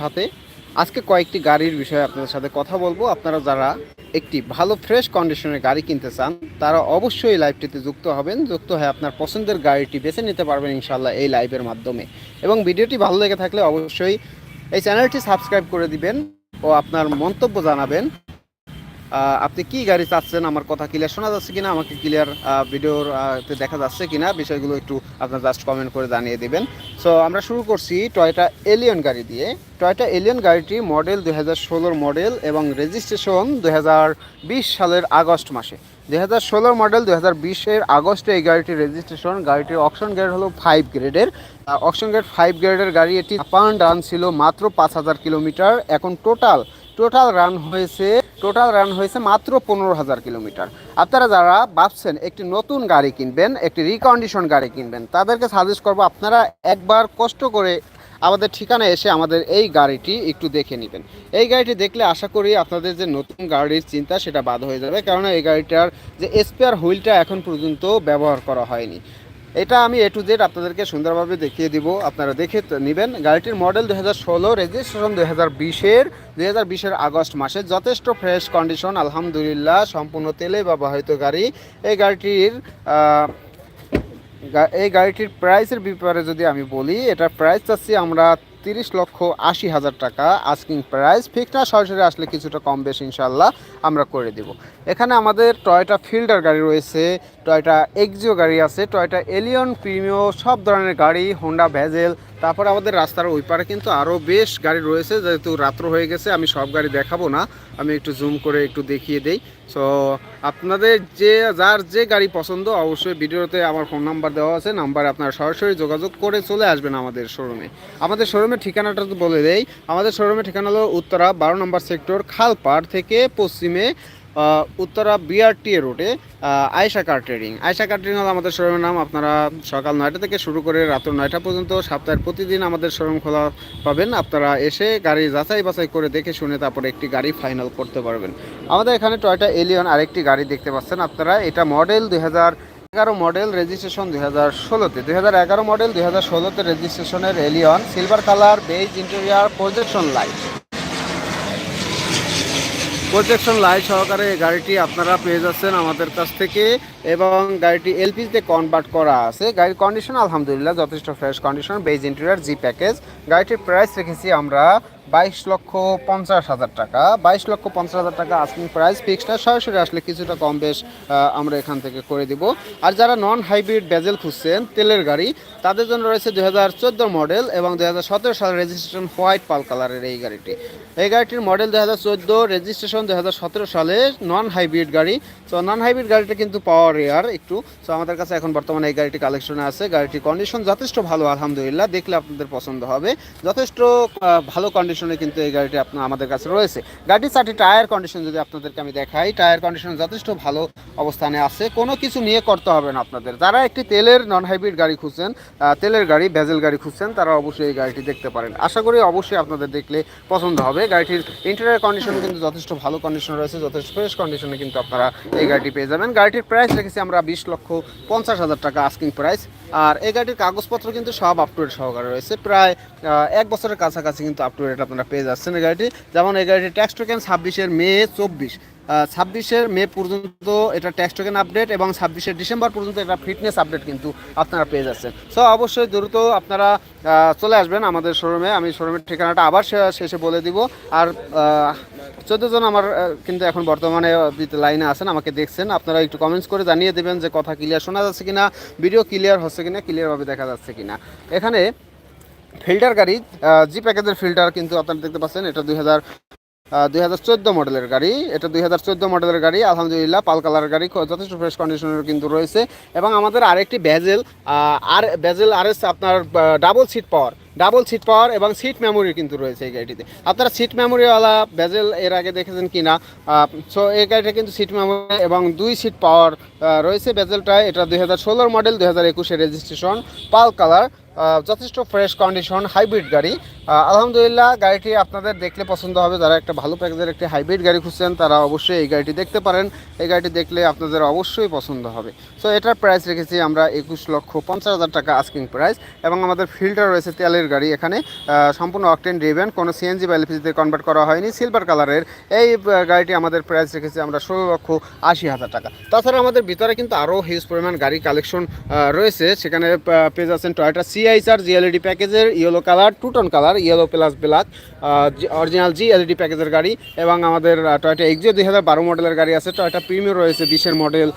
সাথে। আজকে কয়েকটি গাড়ির বিষয়ে আপনাদের সাথে কথা বলব। আপনারা যারা একটি ভালো ফ্রেশ কন্ডিশনের গাড়ি কিনতে চান, তারা অবশ্যই লাইভটিতে যুক্ত হবেন। যুক্ত হয়ে আপনার পছন্দের গাড়িটি বেছে নিতে পারবেন ইনশাল্লাহ এই লাইভের মাধ্যমে। এবং ভিডিওটি ভালো লেগে থাকলে অবশ্যই এই চ্যানেলটি সাবস্ক্রাইব করে দিবেন ও আপনার মন্তব্য জানাবেন। আপনি কি গাড়ি চাচ্ছেন? আমার কথা ক্লিয়ার শোনা যাচ্ছে কিনা? আমাকে ক্লিয়ার ভিডিওর দেখা যাচ্ছে কিনা? বিষয়গুলো একটু আপনার জাস্ট কমেন্ট করে জানিয়ে দিবেন। সো আমরা শুরু করছি টয়টা এলিয়ন গাড়ি দিয়ে। টয়টা এলিয়ন গাড়িটি মডেল দুই হাজার মডেল এবং রেজিস্ট্রেশন দুই হাজার বিশ সালের আগস্ট মাসে। দুই হাজার ষোলোর মডেল দুই হাজার বিশের আগস্টে এই গাড়িটির রেজিস্ট্রেশন গাড়িটির অকশন গ্রেড হলো ফাইভ গ্রেডের অকশন গ্রেড ফাইভ গ্রেডের গাড়ি এটি পান রান ছিল মাত্র পাঁচ হাজার কিলোমিটার। এখন টোটাল টোটাল রান হয়েছে টোটাল রান হয়েছে মাত্র পনেরো হাজার কিলোমিটার। আপনারা যারা ভাবছেন একটি নতুন গাড়ি কিনবেন, একটি রিকন্ডিশন গাড়ি কিনবেন, তাদেরকে সাজেস্ট করব আপনারা একবার কষ্ট করে আমাদের ঠিকানায় এসে আমাদের এই গাড়িটি একটু দেখে নেবেন। এই গাড়িটি দেখলে আশা করি আপনাদের যে নতুন গাড়ির চিন্তা সেটা বাদ হয়ে যাবে, কেননা এই গাড়িটার যে স্পেয়ার হুইলটা এখন পর্যন্ত ব্যবহার করা হয়নি। এটা আমি এ টু জেড আপনাদেরকে সুন্দরভাবে দেখিয়ে দিব। আপনারা দেখে নেবেন, গাড়িটির মডেল দু হাজার ষোলো রেজিস্ট্রেশন দু হাজার বিশের, দুই হাজার বিশের আগস্ট মাসে যথেষ্ট ফ্রেশ কন্ডিশন আলহামদুলিল্লাহ, সম্পূর্ণ তেলে ব্যবহৃত গাড়ি। এই গাড়িটির এই গাড়িটির প্রাইসের ব্যাপারে যদি আমি বলি, এটার প্রাইস চাচ্ছি আমরা তিরিশ লক্ষ আশি হাজার টাকা আস্কিং প্রাইস ফিক্স না? সরাসরি আসলে কিছুটা কম বেশি ইনশাল্লাহ আমরা করে দিব। এখানে আমাদের টয়টা ফিল্ডার গাড়ি রয়েছে, টয়টা এক্সিও গাড়ি আছে, টয়টা এলিয়ন প্রিমিও সব ধরনের গাড়ি হোন্ডা ভ্যাজেল তারপর আমাদের রাস্তার ওই পারে কিন্তু আরও বেশ গাড়ি রয়েছে, যেহেতু রাত্র হয়ে গেছে, আমি সব গাড়ি দেখাবো না। আমি একটু জুম করে একটু দেখিয়ে দেই। সো আপনাদের যে, যার যে গাড়ি পছন্দ, অবশ্যই ভিডিওতে আমার ফোন নাম্বার দেওয়া আছে নাম্বারে আপনারা সরাসরি যোগাযোগ করে চলে আসবেন আমাদের শোরুমে আমাদের শোরুমের ঠিকানাটা তো বলে দেই। আমাদের শোরুমের ঠিকানা হলো উত্তরা, বারো নম্বর সেক্টর, খালপাড় থেকে পশ্চিমে উত্তরা বিআরটি রোডে Ayesha car trading Ayesha car trading হলো আমাদের শোরুমের নাম। আপনারা সকাল নয়টা থেকে শুরু করে রাত্র নয়টা পর্যন্ত সপ্তাহের প্রতিদিন আমাদের শোরুম খোলা পাবেন। আপনারা এসে গাড়ি যাচাই বাছাই করে দেখে শুনে তারপরে একটি গাড়ি ফাইনাল করতে পারবেন। আমাদের এখানে টয়টা এলিয়ন আরেকটি গাড়ি দেখতে পাচ্ছেন আপনারা। এটা মডেল দুই এগারো মডেল রেজিস্ট্রেশন দুই হাজার ষোলোতে। দুই হাজার এগারো মডেল দুই হাজার ষোলোতে রেজিস্ট্রেশনের Allion silver colour beige interior projection light projection light সহকারে এই গাড়িটি আপনারা পেয়ে যাচ্ছেন আমাদের কাছ থেকে এবং গাড়িটি এলপিজিতে কনভার্ট করা আছে। গাড়ির কন্ডিশন আলহামদুলিল্লাহ যথেষ্ট fresh condition beige interior G package গাড়িটির প্রাইস রেখেছি আমরা বাইশ লক্ষ পঞ্চাশ হাজার টাকা। বাইশ লক্ষ পঞ্চাশ হাজার টাকা আস্কিং প্রাইস ফিক্সটা সরাসরি আসলে কিছুটা কম বেশ আমরা এখান থেকে করে দিব। আর যারা নন হাইব্রিড ব্যাজেল খুঁজছেন, তেলের গাড়ি, তাদের জন্য রয়েছে দুই হাজার মডেল এবং দুই হাজার সতেরো সালের রেজিস্ট্রেশন হোয়াইট পাল কালারের এই গাড়িটি। এই গাড়িটির মডেল দুই হাজার চোদ্দ রেজিস্ট্রেশন দুই হাজার সতেরো সালে নন হাইব্রিড গাড়ি। তো নন হাইব্রিড গাড়িটা কিন্তু পাওয়ার রেয়ার একটু। তো আমাদের কাছে এখন বর্তমানে এই গাড়িটি কালেকশনে আছে। গাড়িটির কন্ডিশন যথেষ্ট ভালো, আলহামদুলিল্লাহ। দেখলে আপনাদের পছন্দ হবে। যথেষ্ট ভালো কন্ডিশনে কিন্তু এই গাড়িটি আপনার আমাদের কাছে রয়েছে। গাড়ির চারটি টায়ার কন্ডিশন যদি আপনাদেরকে আমি দেখাই টায়ার কন্ডিশন যথেষ্ট ভালো অবস্থানে আছে। কোনো কিছু নিয়ে করতে হবে না আপনাদের। যারা একটি তেলের নন হাইব্রিড গাড়ি খুঁজছেন তেলের গাড়ি, ভেজেল গাড়ি খুঁজছেন, তারা অবশ্যই এই গাড়িটি দেখতে পারেন। আশা করি অবশ্যই আপনাদের দেখলে পছন্দ হবে। গাড়িটির ইন্টেরিয়ার কন্ডিশন কিন্তু যথেষ্ট ভালো কন্ডিশন রয়েছে, যথেষ্ট ফ্রেশ কন্ডিশনে কিন্তু আপনারা এই গাড়িটি পেয়ে যাবেন। গাড়িটির প্রাইস রেখেছি আমরা বিশ লক্ষ পঞ্চাশ হাজার টাকা আস্কিং প্রাইস আর এই গাড়িটির কাগজপত্র কিন্তু সব আপ টু ডেট সহকারে রয়েছে। প্রায় এক বছরের কাছাকাছি কিন্তু আপ আপনারা পেয়ে যাচ্ছেন এই গাড়িটি। যেমন এই গাড়িটি ট্যাক্স টোকেন ছাব্বিশের মে চব্বিশ। ছাব্বিশের মে পর্যন্ত এটা ট্যাক্স টোকেন আপডেট এবং ছাব্বিশের ডিসেম্বর পর্যন্ত এটা ফিটনেস আপডেট কিন্তু আপনারা পেয়ে যাচ্ছেন। সো অবশ্যই দ্রুত আপনারা চলে আসবেন আমাদের শোরুমে আমি শোরুমের ঠিকানাটা আবার শেষে বলে দিব। আর চোদ্দ জন আমার কিন্তু এখন বর্তমানে লাইনে আছেন, আমাকে দেখছেন। আপনারা একটু কমেন্টস করে জানিয়ে দেবেন যে কথা ক্লিয়ার শোনা যাচ্ছে কিনা ভিডিও ক্লিয়ার হচ্ছে কিনা ক্লিয়ারভাবে দেখা যাচ্ছে কিনা। এখানে ফিল্টার গাড়ি জি প্যাকেজের ফিল্টার কিন্তু আপনারা দেখতে পাচ্ছেন, এটা দুই হাজার দুই মডেলের গাড়ি। এটা দুই হাজার চোদ্দ মডেলের গাড়ি, আলহামদুলিল্লাহ, পাল কালার গাড়ি যথেষ্ট ফ্রেশ কন্ডিশনের কিন্তু রয়েছে। এবং আমাদের আরেকটি ব্যাজেল আর ব্যাজেল আর আপনার double seat power double seat power এবং সিট মেমোরি কিন্তু রয়েছে এই গাড়িটিতে। আপনারা সিট মেমোরিওয়ালা বেজেল এর আগে দেখেছেন কি না সো এই গাড়িটা কিন্তু সিট মেমোরি এবং দুই সিট পাওয়ার রয়েছে ব্যাজেলটায় এটা দুই হাজার ষোলোর মডেল দুই হাজার একুশে রেজিস্ট্রেশন পাল কালার যথেষ্ট ফ্রেশ কন্ডিশন হাইব্রিড গাড়ি। আলহামদুলিল্লাহ, গাড়িটি আপনাদের দেখলে পছন্দ হবে। যারা একটা ভালো প্যাকেজের একটি হাইব্রিড গাড়ি খুঁজছেন, তারা অবশ্যই এই গাড়িটি দেখতে পারেন। এই গাড়িটি দেখলে আপনাদের অবশ্যই পছন্দ হবে। সো এটার প্রাইস রেখেছি আমরা একুশ লক্ষ পঞ্চাশ হাজার টাকা আস্কিং প্রাইস এবং আমাদের ফিল্টার রয়েছে তেলের গাড়ি এখানে। সম্পূর্ণ অকটেন ড্রিভেন কোনো সিএনজি বা এলপিজিতে কনভার্ট করা হয়নি সিলভার কালারের এই গাড়িটি আমাদের প্রাইস রেখেছি আমরা ষোলো লক্ষ আশি হাজার টাকা। তাছাড়া আমাদের ভিতরে কিন্তু আরও হিউজ পরিমাণ গাড়ি কালেকশন রয়েছে। সেখানে পেয়ে যাচ্ছেন টয়টা সিআইসার জিএলইডি প্যাকেজের yellow colour two tone colour yellow plus black original G LED প্যাকেজের গাড়ি এবং আমাদের টয়টা এক্সিও দুই হাজার বারো মডেলের গাড়ি আছে। টয়টা প্রিমিয়ার রয়েছে, বিশের মডেল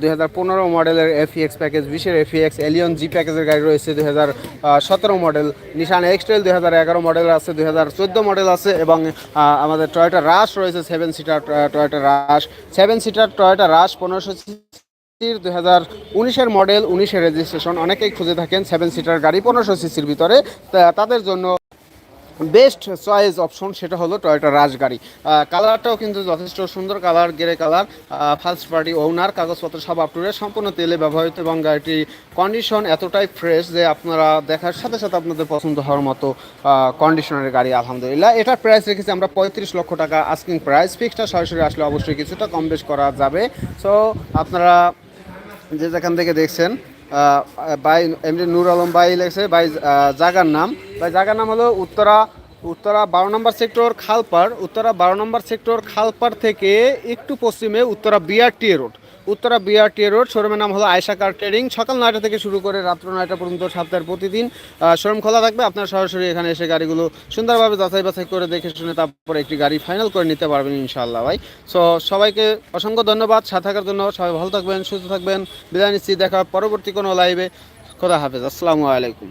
দুই হাজার পনেরো মডেলের এফিএক্স প্যাকেজ বিশের এফিএক্স এলিয়ন জি প্যাকেজের গাড়ি রয়েছে, দুই হাজার সতেরো মডেল নিশান এক্সটেল দুই হাজার এগারো মডেল আছে, দুই হাজার চোদ্দ মডেল আছে এবং আমাদের টয়টা রাশ রয়েছে seven seater Toyota Rush seven seater Toyota Rush পনেরোশো দুই হাজার উনিশের মডেল উনিশের রেজিস্ট্রেশন অনেকেই খুঁজে থাকেন সেভেন সিটার গাড়ি, পনেরোশো সিসির ভিতরে। তাদের জন্য বেস্ট চয়েস অপশন সেটা হলো টয়োটা রাজ গাড়ি। কালারটাও কিন্তু যথেষ্ট সুন্দর colour grey colour first party owner কাগজপত্র সব আপ টু সম্পূর্ণ তেলে ব্যবহৃত এবং গাড়িটির কন্ডিশন এতটাই ফ্রেশ যে আপনারা দেখার সাথে সাথে আপনাদের পছন্দ হওয়ার মতো কন্ডিশনের গাড়ি, আলহামদুলিল্লাহ। এটার প্রাইস রেখেছি আমরা পঁয়ত্রিশ লক্ষ টাকা আস্কিং প্রাইস ফিক্সটা সরাসরি আসলে অবশ্যই কিছুটা কম বেশ করা যাবে। সো আপনারা যে যেখান থেকে দেখছেন বাই এমনি নূর আলম বাই লেগেছে বাই জাগার নাম। বাই জাগার নাম হলো উত্তরা উত্তরা বারো নম্বর সেক্টর খালপাড়, উত্তরা বারো নম্বর সেক্টর খালপাড় থেকে একটু পশ্চিমে Uttara BRTA road Uttara BRT road শোরুমের নাম হলো আয়সা কার ট্রেডিং সকাল নয়টা থেকে শুরু করে রাত্র নয়টা পর্যন্ত সপ্তাহের প্রতিদিন শোরুম খোলা থাকবে। আপনার সরাসরি এখানে এসে গাড়িগুলো সুন্দরভাবে যাচাই বাছাই করে দেখে শুনে তারপরে একটি গাড়ি ফাইনাল করে নিতে পারবেন ইনশাআল্লাহ ভাই। সো সবাইকে অসংখ্য ধন্যবাদ। সাথে থাকার জন্য সবাই ভালো থাকবেন, সুস্থ থাকবেন। বিদায় নিচ্ছি। দেখা পরবর্তী কোনো লাইভে খোদা হাফেজ। আসসালামু আলাইকুম।